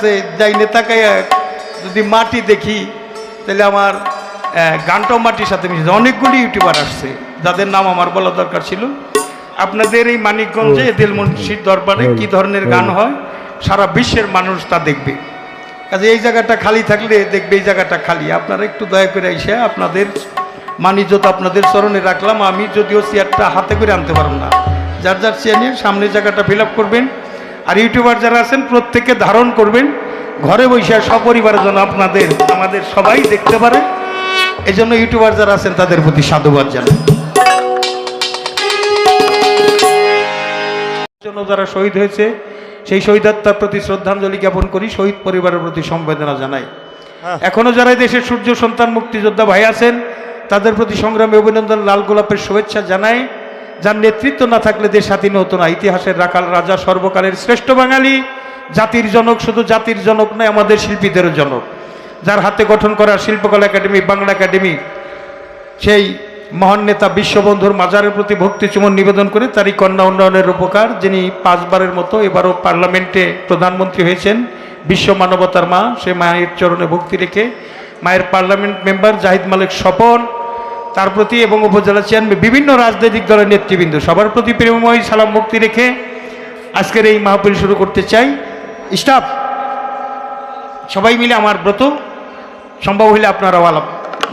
কাছে যাই নেতাকায় যদি মাটি দেখি তাহলে আমার গানটাও মাটির সাথে মিশে অনেকগুলি ইউটিউবার আসছে যাদের নাম আমার বলা দরকার ছিল। আপনাদের এই মানিকগঞ্জে মুন্সির দরবারে কি ধরনের গান হয়? সারা বিশ্বের মানুষ তা দেখবে। কাজে এই জায়গাটা খালি থাকলে দেখবে এই জায়গাটা খালি। আপনারা একটু দয়া করে এসে আপনাদের মানিজত আপনাদের স্মরণে রাখলাম। আমি যদিও চেয়ারটা হাতে করে আনতে পারব না। যার যার চেয়ার নিয়ে সামনের জায়গাটা ফিল আপ করবেন। আর ইউটিউবার যারা আছেন প্রত্যেকে ধারণ করবেন ঘরে বসে সপরিবারের জন্য আপনাদের আমাদের সবাই দেখতে পারে। এই জন্য ইউটিউবার যারা আছেন তাদের প্রতি সাধুবাদ জানাই। জন্য যারা শহীদ হয়েছে সেই শহীদাত্মার প্রতি শ্রদ্ধাঞ্জলি জ্ঞাপন করি শহীদ পরিবারের প্রতি সমবেদনা জানাই। এখনও যারা দেশের সূর্য সন্তান মুক্তিযোদ্ধা ভাই আছেন তাদের প্রতি সংগ্রামী অভিনন্দন লাল গোলাপের শুভেচ্ছা জানাই। যার নেতৃত্ব না থাকলে দেশ স্বাধীন হতো না। ইতিহাসের রাখাল রাজা, সর্বকালের শ্রেষ্ঠ বাঙালি, জাতির জনক, শুধু জাতির জনক নয়, আমাদের শিল্পীদেরও জনক। যার হাতে গঠন করা শিল্পকলা একাডেমি, বাংলা একাডেমি, সেই মহান নেতা বিশ্ববন্ধুর মাজারের প্রতি ভক্তি চুমন নিবেদন করে তারই কন্যা উন্নয়নের উপকার, যিনি পাঁচবারের মতো এবারও পার্লামেন্টে প্রধানমন্ত্রী হয়েছেন। বিশ্ব মানবতার মা, সে মায়ের চরণে ভক্তি রেখে, মায়ের পার্লামেন্ট মেম্বার জাহিদ মালিক স্বপন তার প্রতি এবং উপজেলা চেয়ারম্যান, বিভিন্ন রাজনৈতিক দলের নেতৃবৃন্দ, সবার প্রতি প্রেমময় সালাম, মুক্তি রেখে আজকের এই মাহফিল শুরু করতে চাই। স্টাফ, সবাই মিলে আমার ব্রত, সম্ভব হলে আপনারাও আলাপ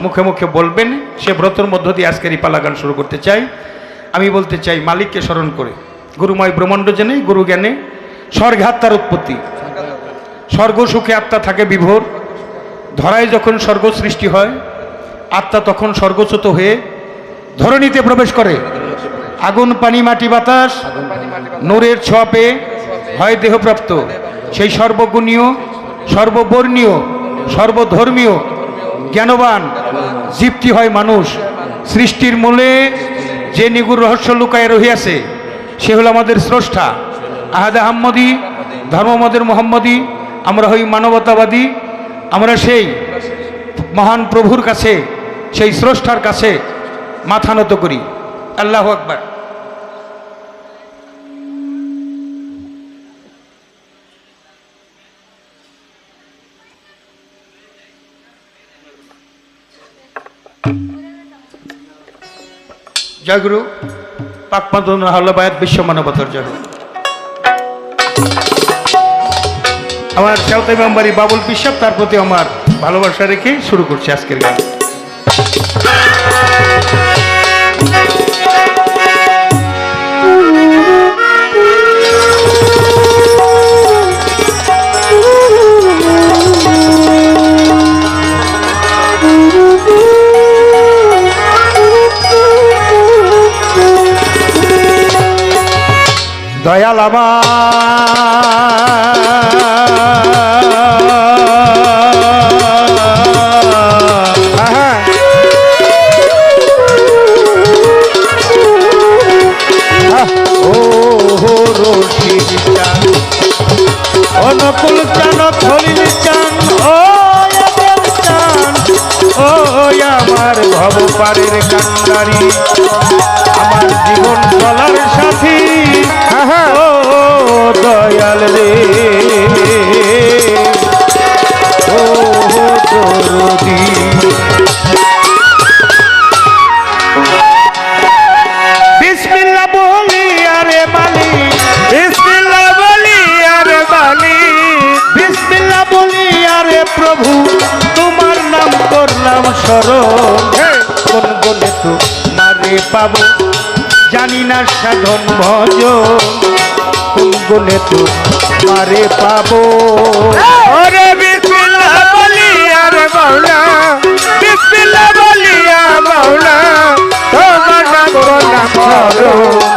মুখে মুখে বলবেন, সে ব্রতর মধ্য দিয়ে আজকের এই পালা গান শুরু করতে চাই। আমি বলতে চাই, মালিককে স্মরণ করে, গুরুময় ব্রহ্মাণ্ড জেনে, গুরু জ্ঞানে, স্বর্গে আত্মার উৎপত্তি। স্বর্গ সুখে আত্মা থাকে বিভোর, ধরায় যখন স্বর্গ সৃষ্টি হয় আত্মা তখন স্বর্গচ্যুত হয়ে ধরণীতে প্রবেশ করে। আগুন, পানি, মাটি, বাতাস, নূরের ছপে হয় দেহপ্রাপ্ত। সেই সর্বগুণীয়, সর্ববর্ণীয়, সর্বধর্মীয়, জ্ঞানবান জীবটি হয় মানুষ। সৃষ্টির মূলে যে নিগুর রহস্য লুকায় রহিয়াছে, সে হলো আমাদের স্রষ্টা। আহাদ আহম্মদী ধর্মমদের মোহাম্মদী, আমরা হই মানবতাবাদী, আমরা সেই মহান প্রভুর কাছে সেই স্রষ্টার কাছে মাথা নত করি। আল্লাহ আকবার। জয়গুরু পাকমাদন হল্লাবায়াত বিশ্ব মানবতার হোক। আমার সাউতাই মেম্বারি বাবুল বিশ্বাস তার প্রতি আমার ভালোবাসা রেখে শুরু করছি আজকের গান। দয়াল আমার। ও রশিদ চান। অনুকূল চান খলিল চান। ও জীবন চলার সাথী। ও দয়াল রে ও দরদি বলি। বিসমিল্লাহ বলি, আরে মালি বিসমিল্লাহ বলি, আরে প্রভু, তোমার নাম করলাম স্মরণ কোন বলে তো মারে পাবো? জানি না সাধন ভজন কোন তো মারে পাবো? ওরে বিসমিল্লাহ বলি আরে মাওলা, বিসমিল্লাহ বলি আরে মাওলা, তোমার নাম করলাম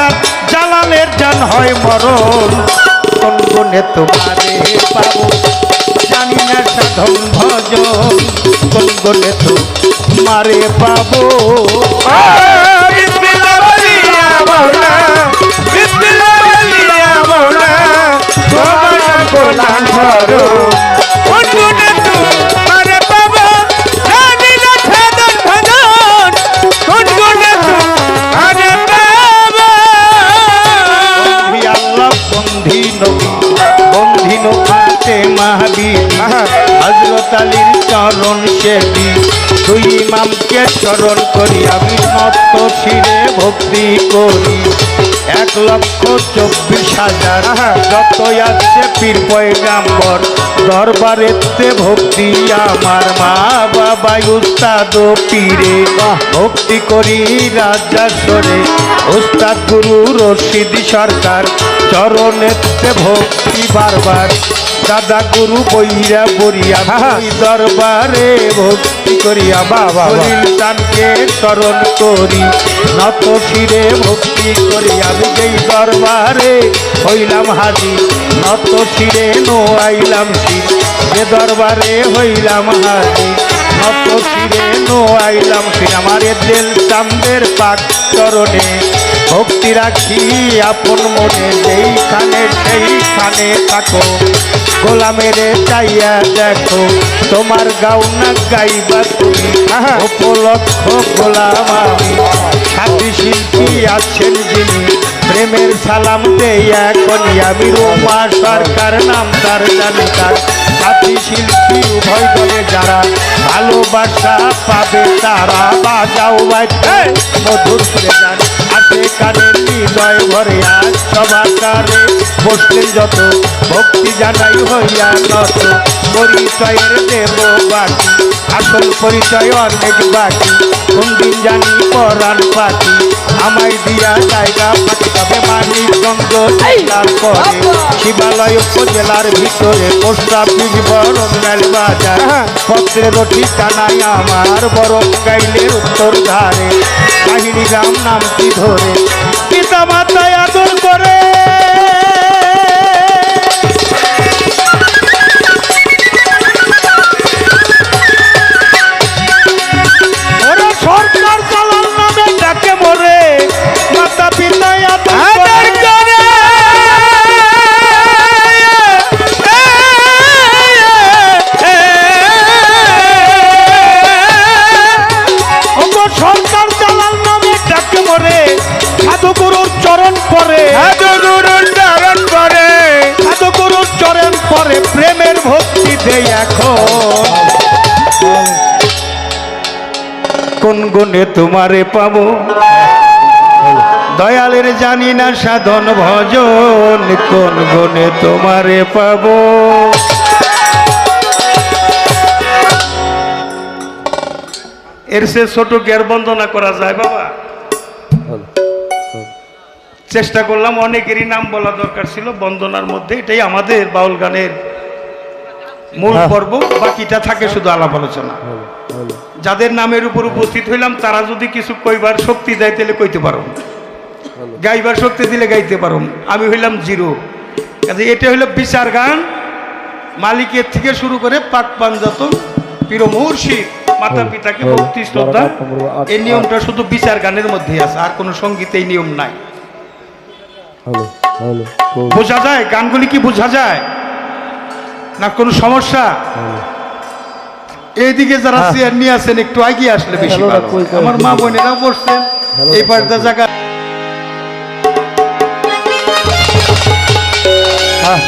সরকার জালালের জান হয় মরণ। কোন গুণে তোমারে পাবো, জানি না সাধন ভজন। কোন গুণে তোমারে পাবো। হজরত চরণ সেবি দুই ইমামকে চরণ করি, আমি মত শিরে ভক্তি করি। এক লক্ষ চব্বিশ হাজার যত আছে পীর পয়গাম্বর দরবারেতে ভক্তি আমার। মা বাবা উস্তাদ পীরে ভক্তি করি রাজা সরে উস্তাদ গুরু রশিদ সরকার চরণেতে ভক্তি বারবার। দাদা গুরু বইরা বরিয়া ভাই দরবারে ভক্তি করিয়া বাবা টানকে স্মরণ করি নত শিরে ভক্তি করিয়া আমি যেই দরবারে হইলাম হাজি নত শিরে নো আইলাম যে দরবারে হইলাম হাজি নত শিরে নো আইলাম শির। আমার দেল চান্দের পাক চরণে ভক্তি রাখি আপন মনে। যেইখানে সেইখানে থাকো গোলামের চাইয়া দেখো তোমার গাও না গাইবা তুমি। উপলক্ষ গোলাম আমি সাথী শিল্পী আছেন যিনি। প্রেমের সালাম দেই এখনই আমি রোমা সরকার নাম তার জানি তার। সাথী শিল্পী উভয় দলে যারা ভালোবাসা পাবে তারা বাজাও বাজতে মধুর সুরে আসে কানে হৃদয় ভরে আজ সবাকারে বসলেন যত ভক্তি জানাই হইয়া নত পরিচয়ের দেব বাকি আসল পরিচয় অনেক বাকি কোন দিন জানি পরাণ পাখি আমায় দিয়া জায়গা পাখি তবে মানিকগঞ্জ জেলার পরে। শিবালয় উপজেলার ভিতরে পোস্ট অফিস বরঙ্গাল বাজার। পত্রের ঠিকানায় আমার বরং গাইলের উত্তর ধারে। কাহিনী গ্রাম নামটি ধরে। পিতা মাতায় আদর করে। কোন গুণে তোমারে পাবো? দয়ালের জানি না সাধন ভজন, কোন গুণে তোমারে পাবো? এর সে ছোট জ্ঞার বন্দনা করা যায় বাবা। চেষ্টা করলাম, অনেকেরই নাম বলা দরকার ছিল, বন্দনার মধ্যে এটাই আমাদের বাউল গানের মূল পর্ব বাকিটা থাকে শুধু আলাপ আলোচনা। যাদের নামের উপর উপস্থিত হইলাম তারা যদি কিছু কইবার শক্তি দেয় তাহলে কইতে পারো। গাইবার শক্তি দিলে গাইতে পারো। আমি হইলাম জিরো। কাজে এটা হইল বিচার গান। মালিকের থেকে শুরু করে পাক পাঞ্জাতন প্রিয় মুর্শিদ মাতা পিতাকে ভক্তি শ্রদ্ধা এই নিয়মটা শুধু বিচার গানের মধ্যে আছে। আর কোনো সঙ্গীতে এই নিয়ম নাই। বোঝা যায়? গানগুলি কি বোঝা যায়? না কোনো সমস্যা? এইদিকে যারা চেয়ার নিয়ে আছেন একটু এগিয়ে আসলে বেশি ভালো। আমার মা। বোনেরাও বসছেন। এই পার্টা। জায়গা হ্যাঁ।